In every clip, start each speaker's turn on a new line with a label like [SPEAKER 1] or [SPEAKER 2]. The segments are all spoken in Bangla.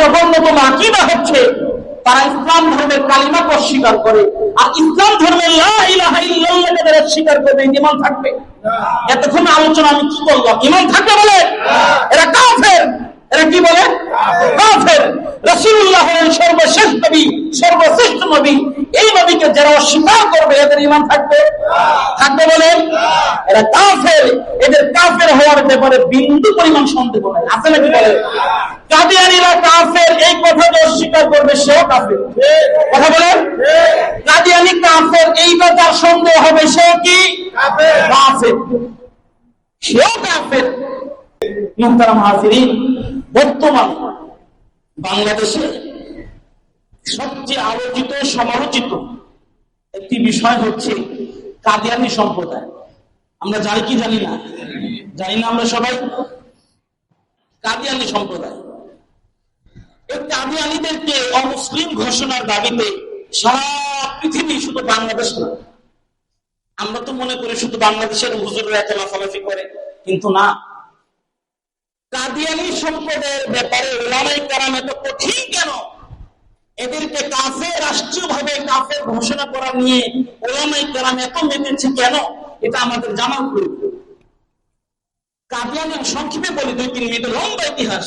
[SPEAKER 1] জঘন্যতম আকিদা হচ্ছে? তারা ইসলাম ধর্মের কালিমাকে অস্বীকার করে। আর ইসলাম ধর্মের যারা স্বীকার করবে? ইমান থাকবে। এতক্ষণ আলোচনা আমি কি করলাম ইমান থাকবে বলে? এরা কাফের। এরা কি বলে? কাফের। রাসূলুল্লাহ হলেন সর্বশেষ নবী, সর্বশ্রেষ্ঠ নবী। এই নবীকে যারা অস্বীকার করবে, এদের ইমান থাকবে? থাকবে বলে? এরা কাফের। এদের কাফের হওয়ার ব্যাপারে বিন্দু পরিমাণ সন্দেহ নাই। আছে নাকি বলে? কাদিয়ানিরা কাফের এই কথা যে অস্বীকার করবে সেও কাফের। কথা বলেন? কাদিয়ানি কাফের এইবার যার সন্দেহ হবে সেও কি? কাফের। সেও কাফের। মুহতারাম হাজিরিন বর্তমান বাংলাদেশে সবচেয়ে আলোচিত সমালোচিত একটি বিষয় হচ্ছে কাদিয়ানি সম্প্রদায়। আমরা জানি কি জানি না? জানি না আমরা সবাই? কাদিয়ানি সম্প্রদায়। এই কাদিয়ানিদেরকে অমুসলিম ঘোষণার দাবিতে সারা পৃথিবী শুধু বাংলাদেশ না, আমরা তো মনে করি শুধু বাংলাদেশের হুজুররা এত লাফালাফি করে, কিন্তু না। কাদিয়ানি সম্প্রদায়ের ব্যাপারে ওলামাই কারাম এত কঠিন কেন? এদেরকে কাফে রাষ্ট্রীয়ভাবে কাফে ঘোষণা করা নিয়ে ওলামাই কারাম এত মেতেছে কেন? এটা আমাদের জানার প্রয়োজন। কাদিয়ানি সংক্ষেপে বলি দুই তিন মিনিট লম্বা ইতিহাস।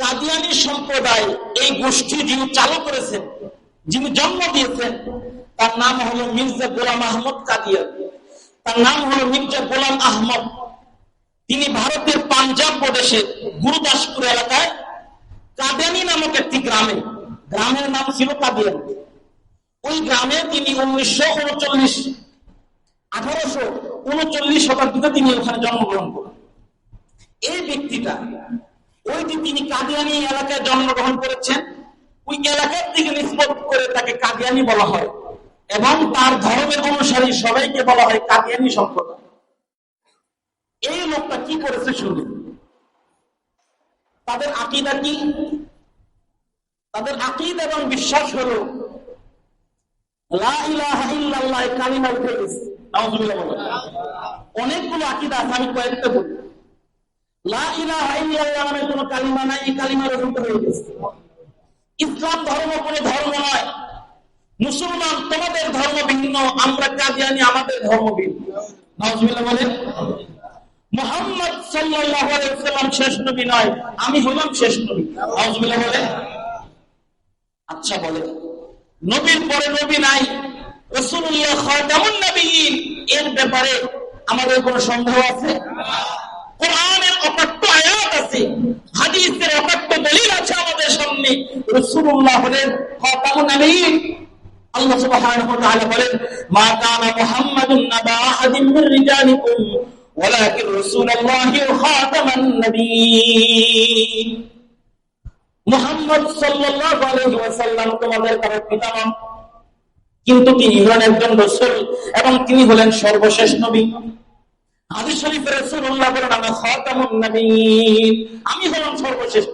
[SPEAKER 1] কাদিয়ানি সম্প্রদায় এই গোষ্ঠী যিনি চালু করেছেন, যিনি জন্ম দিয়েছেন, তার নাম হলো মির্জা গোলাম আহমদ কাদিয়ান। তার নাম হলো মির্জা গোলাম আহমদ। তিনি ভারতের পাঞ্জাব প্রদেশের গুরুদাসপুর এলাকায় কাদিয়ানি নামক একটি গ্রামে, গ্রামের নাম ছিল কাদিয়ান। ওই গ্রামে তিনি উনিশশো উনচল্লিশ, আঠারোশো উনচল্লিশ শতাব্দীতে তিনি ওখানে জন্মগ্রহণ করেন। এই ব্যক্তিটা ওইটি তিনি কাদিয়ানি এলাকায় জন্মগ্রহণ করেছেন। ওই এলাকার দিকে নিষ্পত করে তাকে কাদিয়ানি বলা হয় এবং তার ধর্মের অনুসারী সবাইকে বলা হয় কাদিয়ানি সম্প্রদায়। এই লোকটা কি করেছে শুনে তাদের আকিদা কি? তাদের আকিদ এবং বিশ্বাস হলো। অনেকগুলো আকিদা আমি কয়েকটা বলি। নামে কোনো কালিমা নাই, এই কালিমার রূপ হয়ে গেছে। ইসলাম ধর্ম কোনো ধর্ম নয়। মুসলমান, তোমাদের ধর্ম ভিন্ন, আমরা কাদিয়ানি, আমাদের ধর্ম ভিন্ন। বলেন, মোহাম্মদ ওয়াসাল্লাম শেষ নবী নয়, আমি হলাম শেষ নবী। নাউজুবিল্লাহ বলেন আচ্ছা বলেন, নবীর পরে নবী নাই, রাসূলুল্লাহ খাতামুন নবীন, এর ব্যাপারে আমাদের কোনো সন্দেহ আছে? কোরআনের আয়াত আছে, হাদিসের দলিল আছে আমাদের সামনে। আল্লাহ সুবহানাহু ওয়া তাআলা বলেন, মা কানা মুহাম্মাদুন নাবা আহাদিন রিজালিকুম, ওয়ালাকিন রাসূলুল্লাহি খাতামান মুহাম্মদ সাল্লাল্লাহু আলাইহি ওয়াসাল্লাম তোমাদের কারও পিতা নন কিন্তু তিনি হলেন একজন রাসূল এবং তিনি হলেন সর্বশেষ নবী। হাদিস শরীফে রাসূলুল্লাহ বলেন আমি খাতামুন নবীন আমি হলাম সর্বশেষ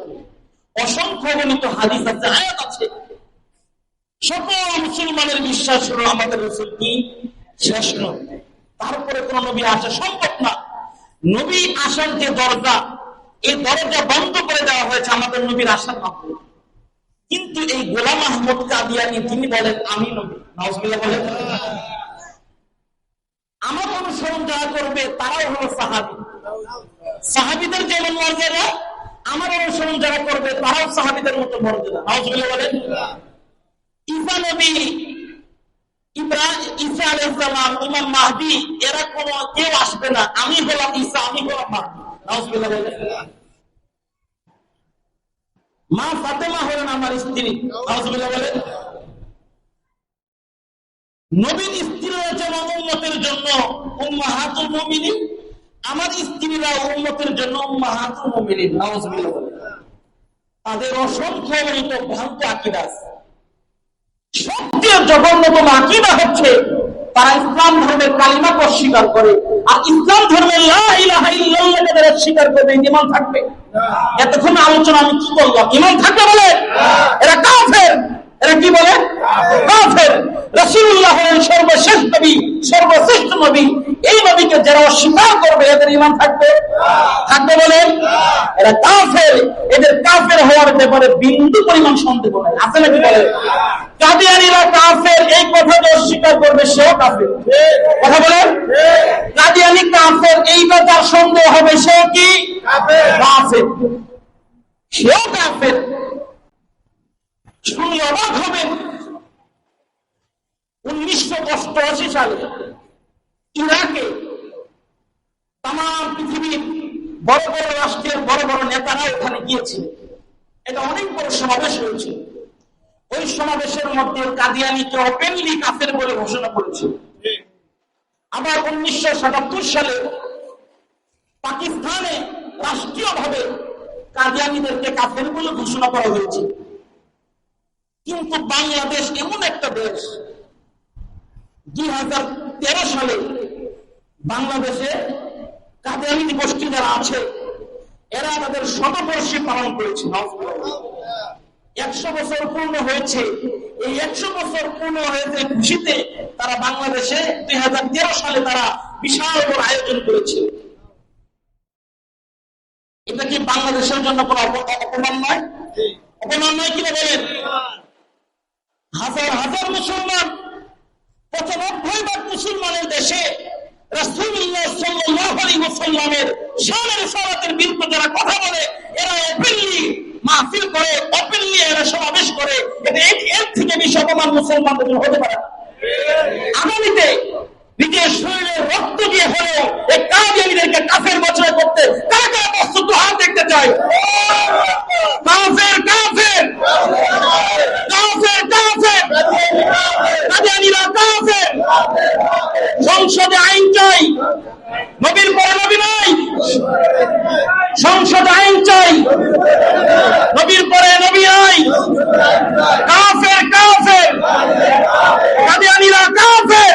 [SPEAKER 1] অসংখ্য গণিত হাদিস আছে, আয়াত আছে। সকল মুসলমানের বিশ্বাস হলো আমাদের রাসূল কি? শেষ তারপরে কোন নবী আসা সম্ভব না। নবী আসার যে দরজা এই দরজা বন্ধ করে দেওয়া হয়েছে আমাদের নবীর আসার মাধ্যমে। কিন্তু এই গোলাম আহমদ কাদিয়ানি, তিনি বলেন, আমি নবী। নজমিল্লা বলেন। আমার অনুসরণ যারা করবে তারাও হলো সাহাবি। সাহাবিদের যেমন মর্যাদা আমার অনুসরণ যারা করবে, তারাও সাহাবিদের মতো মর্যাদা। বলেন, ঈসা নবী ইব্রাহিম ঈসা আলাইহিসসালাম ইমাম মাহদি, এরা কোন কেউ আসবে না। আমি হলাম ঈসা, আমি হলাম মাহদি। মা ফাতেমা হলেন আমার স্ত্রী। বলেন নবীন স্ত্রীরা যেমন উম্মতের জন্য উম্মাহাতুল মুমিনিন। আমার স্ত্রীরা উম্মতের জন্য উম্মাহাতুল মুমিনিন নাউজুবিল্লাহ। তাদের অসংখ্য গণিত ভ্রান্ত আকিদা সবচেয়ে জঘন্যতম আকিদা হচ্ছে তারা ইসলাম ধর্মের কালিমাকে অস্বীকার করে আর ইসলাম ধর্মের স্বীকার করবে ইমান থাকবে। এতক্ষণ আলোচনা আমি কি করলাম? ইমান থাকবে বলে? এরা কাফের। এরা কি বলে? কাফের। রাসূলুল্লাহ হলেন সর্বশেষ নবী, সর্বশ্রেষ্ঠ নবী, এই নবীকে যারা অস্বীকার করবে, এদের ইমান থাকবে? থাকবে বলেন এরা কাফের। এদের কাফের হওয়ার ব্যাপারে বিন্দু পরিমাণ সন্দেহ নাই। আছে নাকি বলে? কাদিয়ানিরা কাফের, এই কথাকে অস্বীকার করবে, সেও কাফের। কথা বলেন কাদিয়ানি কাফের এই ব্যাপার সন্দেহ হবে, সেও কি? কাফের। সেও কাফের। শুনে অবাক হবেন উনিশশো অষ্টআশি সালে ইরাকে তাম পৃথিবীর বড় বড় রাষ্ট্রের বড় বড় নেতারা ওখানে গিয়েছিলেন এটা অনেক বড় সমাবেশ হয়েছে ওই সমাবেশের মধ্যে কাদিয়ানিকে ওপেনলি কাফের বলে ঘোষণা করেছিল। আবার উনিশশো সাতাত্তর সালে পাকিস্তানে রাষ্ট্রীয়ভাবে কাদিয়ানিদেরকে কাফের বলে ঘোষণা করা হয়েছে। কিন্তু বাংলাদেশ এমন একটা দেশ দুই হাজার তেরো সালে বাংলাদেশে কাদিয়ানি গোষ্ঠী যারা আছে? এরা তাদের শতবর্ষী পালন করেছে। একশো বছর পূর্ণ হয়েছে। এই একশো বছর পূর্ণ হয়েছে খুশিতে তারা বাংলাদেশে দুই হাজার তেরো সালে তারা বিশাল বড় আয়োজন করেছে। এটা কি বাংলাদেশের জন্য কোনো অপ- অপমান নয়? অপমান নয় কিনা বলেন? হাজার হাজার মুসলমান মুসলমানের দেশে বলে, এরা মাহফিল করে এরা সমাবেশ করে এটা এর- থেকে হতে পারে। আগামীতে নিজের রক্ত দিয়ে কাফের বছর করতে কারা কারা প্রস্তুত হাত দেখতে চাই কাফের কাফের কাফের কাফের কাদিয়ানিরা কাফের সংসদে আইন চাই নবীর পরে নবী নাই সংসদে আইন চাই নবীর পরে নবী নাই কাফের কাফের কাদিয়ানিরা কাফের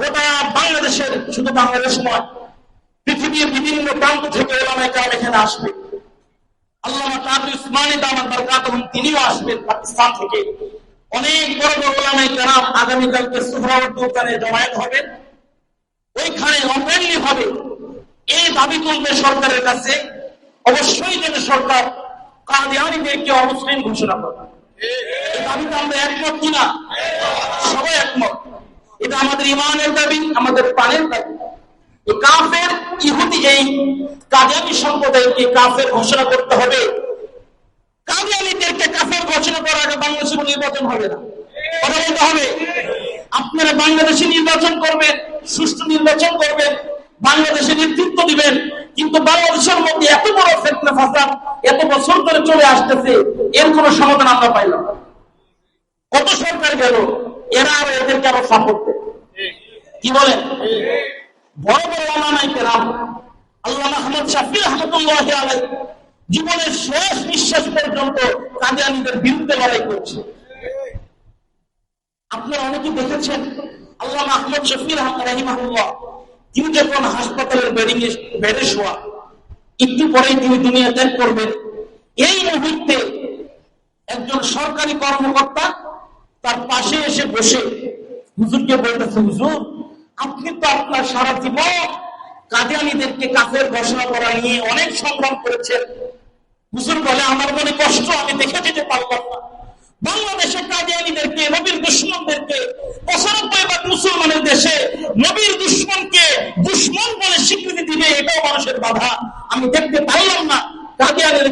[SPEAKER 1] গোটা বাংলাদেশের, শুধু বাংলাদেশ নয়, পৃথিবীর বিভিন্ন প্রান্ত থেকে ওলামায়ে কেরাম এখানে আসবে। জমায়েত হবেন ওইখানে ভাবে এই দাবি সরকারের কাছে। অবশ্যই যেন সরকার কাদিয়ানিদেরকে অমুসলিম ঘোষণা করবে এই দাবিতে আমরা একমত কিনা? সবাই একমত। এটা আমাদের ইমানের দাবি, আমাদের প্রাণের দাবি। কাফের ইহুদি এই কাদিয়ানি সম্প্রদায়কে কাফের ঘোষণা করতে হবে, কাদিয়ানিদেরকে কাফের ঘোষণা করার আগে বাংলাদেশে নির্বাচন হবে না। হবে? আপনারা বাংলাদেশে নির্বাচন করবেন, সুষ্ঠু নির্বাচন করবেন, বাংলাদেশে নেতৃত্ব দিবেন, কিন্তু বাংলাদেশের মধ্যে এত বড় ফেতনা ফাসাদ, এত বছর ধরে চলে আসতেছে, এর কোনো সমাধান আমরা পাইলাম। কত সরকার গেল? এরা আর এদেরকে আবার সাপোর্ট কি বলেন? বড় বড় ওলামায়ে কেরাম আল্লামা আহমদ শাফি আলাই জীবনের শেষ নিঃশ্বাস পর্যন্ত কাদিয়ানিদের বিরুদ্ধে লড়াই করছে। আপনারা অনেকে দেখেছেন, আল্লাহ আহমদ শফি রাহিমাহুল্লাহ, তিনি যখন হাসপাতালের বেডিং বেডে শোয়া, একটু পরেই তিনি দুনিয়া ত্যাগ করবেন। এই মুহূর্তে একজন সরকারি কর্মকর্তা তার পাশে এসে বসে হুজুরকে বলতেছে, হুজুর, আপনি তো আপনার সারা জীবন কাদিয়ানিদেরকে কাফের ঘোষণা করা নিয়ে অনেক সংগ্রাম করেছেন। হুজুর বলে, আমার মনে কষ্ট, আমি দেখে যেতে পারলাম না। বাংলাদেশে কাদিয়ানিদেরকে, নবীর দুশ্মনদেরকে, পঁচানব্বই ভাগ মুসলমানের দেশে নবীর দুশ্মনকে দুশ্মন বলে স্বীকৃতি দিবে, এটাও মানুষের বাধা। আমি দেখতে পারলাম না। কাদিয়ানের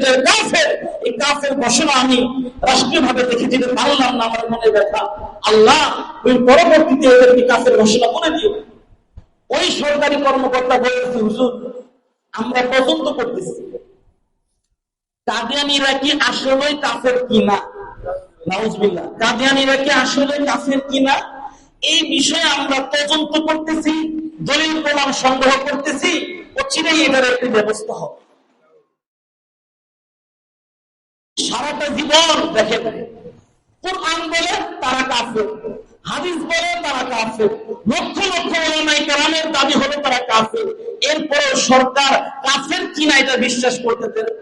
[SPEAKER 1] ঘোষণা আমি মনে আল্লাহ পরবর্তীতে কাফের ঘোষণা ওই সরকারি কর্মকর্তা আমরা কি নাউজবিল্লাহ। কিনা এই বিষয়ে আমরা তদন্ত করতেছি, দলিল প্রমাণ সংগ্রহ করতেছি। অচিরেই এটার একটি ব্যবস্থা হবে। সারাটা জীবন দেখেন কোরআন বলে তারা কাফের, হাদিস বলে তারা কাফের, লক্ষ লক্ষ ওলামাই কেরামের দাবি হলো তারা কাফের। এরপরে সরকার কাফের কিনা এটা বিশ্বাস করতে দেবে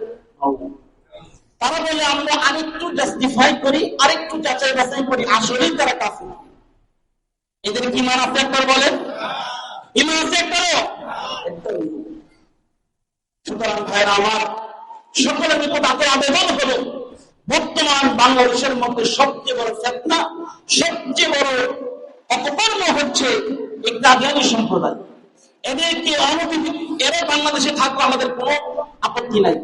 [SPEAKER 1] তারা বলে, আমরা আরেকটু জাস্টিফাই করি, আরেকটু যাচাই বাছাই করি, আসলেই তারা কাফের। এদের কি মান আছে একবার বলেন? ইমান আছে একবারও। সুতরাং ভাইরা, আমার সকলের নিকট আপনার আবেদন হলো বর্তমান বাংলাদেশের মধ্যে সবচেয়ে বড় ফেতনা, সবচেয়ে বড় অপকর্ম হচ্ছে কাদিয়ানি সম্প্রদায়। এদেরকে অনুমতি এরা বাংলাদেশে থাকলে আমাদের কোনো আপত্তি নাই।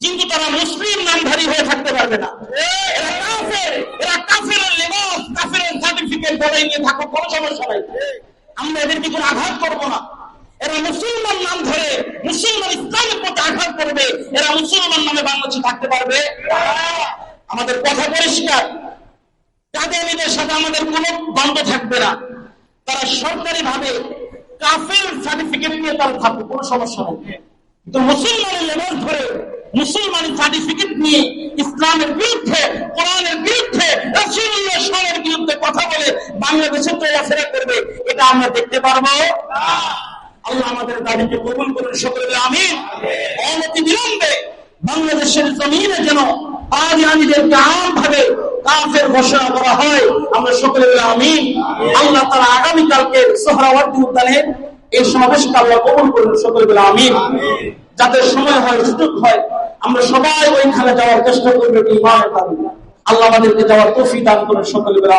[SPEAKER 1] কিন্তু তারা মুসলিম নামধারী হয়ে থাকতে পারবে না। এরা কাফের এরা কাফের লেবাস কাফের সার্টিফিকেট বলে নিয়ে থাকুক কোনো সমস্যা নাই। আমরা এদেরকে কোনো আঘাত করব না। এরা মুসলমান নাম ধরে, মুসলমান আঘাত করবে, এরা মুসলমান নামে বাংলাদেশে থাকতে পারবে। আমাদের কথা পরিষ্কার। কাদিয়ানিদের সাথে আমাদের কোনো দ্বন্দ্ব থাকবে না। তারা সরকারি ভাবে কাফের সার্টিফিকেট নিয়ে তারা থাকবে, কোনো সমস্যা নেই। কিন্তু মুসলমানের লেবাস ধরে মুসলমানের সার্টিফিকেট নিয়ে ইসলামের বিরুদ্ধে, কোরআনের বিরুদ্ধে, রাসূলুল্লাহ বিরুদ্ধে কথা বলে বাংলাদেশে চলাফেরা করবে, এটা আমরা দেখতে পারব। আল্লাহ আমাদের দাবিকে কবুল করুন সকলে আমিন। অনতি বিলম্বে বাংলাদেশের জমিনে যেন আম ভাবে কাফের ঘোষণা করা হয়, আমরা সকলে আমিন। আল্লাহ তারা উদ্যানে এই সমাবেশকে আল্লাহ কবুল করুন সকলে বলে সময় হয়, সুযোগ হয়, আমরা সবাই ওইখানে যাওয়ার চেষ্টা করব এটি আল্লাহ আমাদেরকে যাওয়ার তৌফিক দান করুন সকলে বলে